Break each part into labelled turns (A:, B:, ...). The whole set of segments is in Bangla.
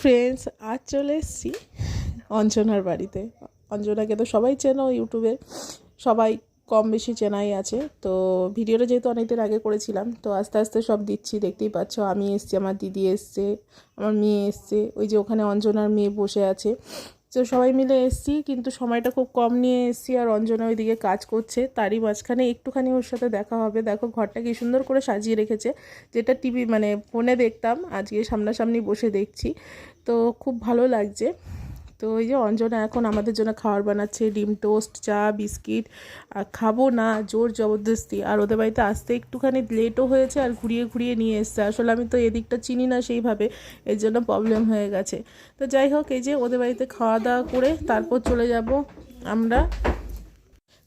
A: ফ্রেন্ডস আজ চলে এসছি অঞ্জনার বাড়িতে। অঞ্জনাকে তো সবাই চেনো ইউটিউবে, সবাই কম বেশি চেনাই আছে। তো ভিডিওটা যেহেতু অনেকদিন আগে করেছিলাম, তো আস্তে আস্তে সব দিচ্ছি, দেখতেই পাচ্ছ, আমি এসছি, আমার দিদি এসছে, আমার মেয়ে এসছে। ওই যে ওখানে অঞ্জনার মেয়ে বসে আছে। তো সবাই মিলে এসছি, কিন্তু সময়টা খুব কম নিয়ে এসছি আর অঞ্জনা ওইদিকে কাজ করছে, তারই মাঝখানে একটুখানি ওর সাথে দেখা হবে। দেখো ঘরটা কি সুন্দর করে সাজিয়ে রেখেছে, যেটা টিভি মানে ফোনে দেখতাম, আজকে সামনাসামনি বসে দেখছি। তো খুব ভালো লাগছে। তো ওই যে অঞ্জনা এখন আমাদের জন্য খাবার বানাচ্ছে, ডিম টোস্ট, চা, বিস্কিট, আর খাব না, জোর জবরদস্তি। আর ওদের বাড়িতে আসতে একটুখানি লেটও হয়েছে আর ঘুরিয়ে ঘুরিয়ে নিয়ে এসছে। আসলে আমি তো এদিকটা চিনি না সেইভাবে, এর জন্য প্রবলেম হয়ে গেছে। তো যাই হোক, এই যে ওদের বাড়িতে খাওয়া দাওয়া করে তারপর চলে যাব আমরা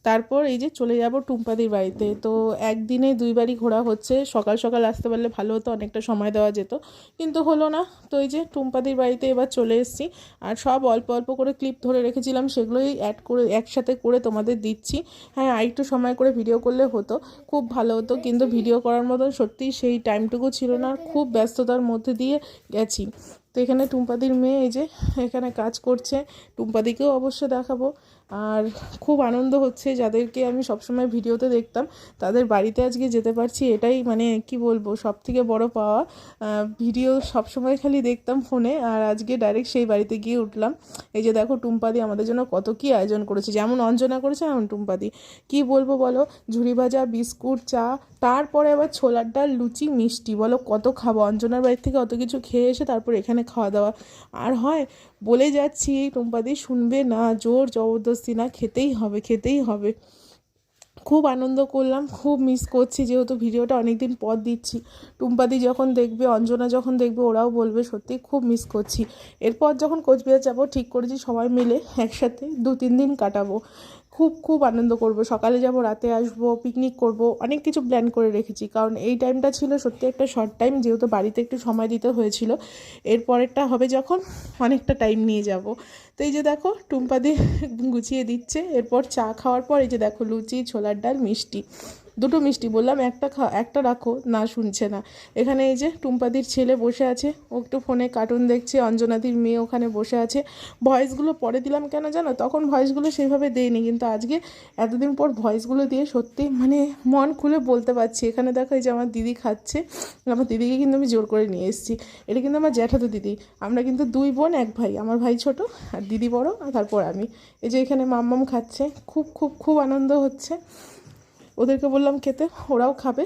A: তারপর এই যে চলে যাব টুম্পাদির বাড়িতে। তো একদিনে দুইবারই ঘোরা হচ্ছে। সকাল সকাল আসতে পারলে ভালো হতো, অনেকটা সময় দেওয়া যেত। কিন্তু হলো না। তো এই যে টুম্পাদির বাড়িতে এবার চলে এসেছি। আর সব অল্প অল্প করে ক্লিপ ধরে রেখেছিলাম, সেগুলোই অ্যাড করে, একসাথে করে তোমাদের দিচ্ছি। হ্যাঁ আরেকটু সময় করে ভিডিও করলে হতো, খুব ভালো হতো। কিন্তু ভিডিও করার মতন সত্যিই সেই টাইমটুকু ছিল না। আর খুব ব্যস্ততার মধ্যে দিয়ে গেছি। তো এখানে টুম্পাদির মেয়ে এই যে এখানে কাজ করছে। টুম্পাদিকেও অবশ্য দেখাবো। আর খুব আনন্দ হচ্ছে যাদেরকে আমি সবসময় ভিডিওতে দেখতাম। তাদের বাড়িতে আজকে যেতে পারছি, এটাই মানে কি বলব সব থেকে বড় পাওয়া। ভিডিও সবসময় খালি দেখতাম ফোনে আর আজকে ডাইরেক্ট সেই বাড়িতে গিয়ে উঠলাম। এই যে দেখো টুম্পাদি আমাদের জন্য কত কি আয়োজন করেছে, যেমন অঞ্জনা করেছে এমন টুম্পাদি। কি বলব বলো, ঝুড়ি ভাজা, বিস্কুট, চা, তারপরে আবার ছোলার ডাল, লুচি, মিষ্টি। বলো কত খাব, অঞ্জনার বাড়ি থেকে অত কিছু খেয়ে এসে তারপর এখানে খাওয়া দাওয়া। আর হয় বলে যাচ্ছি, টুম্পাদি শুনবে না, জোর জবরদস্তি না, খেতেই হবে খেতেই হবে। খুব আনন্দ করলাম, খুব মিস করছি যেহেতু ভিডিওটা অনেক দিন পর দিচ্ছি। টুম্পাদি যখন দেখবে, অঞ্জনা যখন দেখবে, ওরাও বলবে সত্যি খুব মিস করছি। এরপর যখন কোচবিহার যাব, ঠিক করেছি সবাই মিলে একসাথে দু তিন দিন কাটাবো। খুব খুব আনন্দ করব। সকালে যাব, রাতে আসব পিকনিক করব, অনেক কিছু প্ল্যান করে রেখেছি। কারণ এই টাইমটা ছিল সত্যি একটা শর্ট টাইম যেহেতু বাড়িতে একটু সময় দিতে হয়েছিল। এরপরেরটা হবে যখন অনেকটা টাইম নিয়ে যাব। তো এই যে দেখো টুম্পাদি গুছিয়ে দিচ্ছে। এরপর চা খাওয়ার পর এই যে দেখো, লুচি, ছোলার ডাল, মিষ্টি। দুটো মিষ্টি বললাম, একটা খা, একটা রাখো, না শুনছে না। এখানে এই যে টুম্পাদির ছেলে বসে আছে, ও একটু ফোনে কার্টুন দেখছে, অঞ্জনাদির মেয়ে ওখানে বসে আছে। ভয়েসগুলো পরে দিলাম কেন জানো? তখন ভয়েসগুলো সেইভাবে দেয়নি, কিন্তু আজকে এতদিন পর ভয়েসগুলো দিয়ে সত্যি মানে মন খুলে বলতে পারছি। এখানে দেখো যে আমার দিদি খাচ্ছে, আমার দিদিকে কিন্তু আমি জোর করে নিয়ে এসেছি। এটা কিন্তু আমার জ্যাঠাতো দিদি। আমরা কিন্তু দুই বোন, এক ভাই, আমার ভাই ছোট, আর দিদি বড়, আর তারপর আমি। এই যে এখানে মাম্মাম খাচ্ছে, খুব খুব খুব আনন্দ হচ্ছে। ওদেরকে বললাম খেতে, ওরাও খাবে।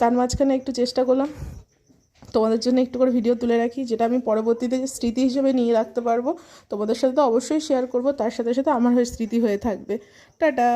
A: তার মাঝখানে একটু চেষ্টা করলাম। তোমাদের জন্য একটু করে ভিডিও তুলে রাখি, যেটা আমি পরবর্তীতে স্মৃতি হিসেবে নিয়ে রাখতে পারব। তোমাদের সাথে তো অবশ্যই শেয়ার করব, তার সাথে সাথে আমার হয়ে স্মৃতি হয়ে থাকবে। টাটা!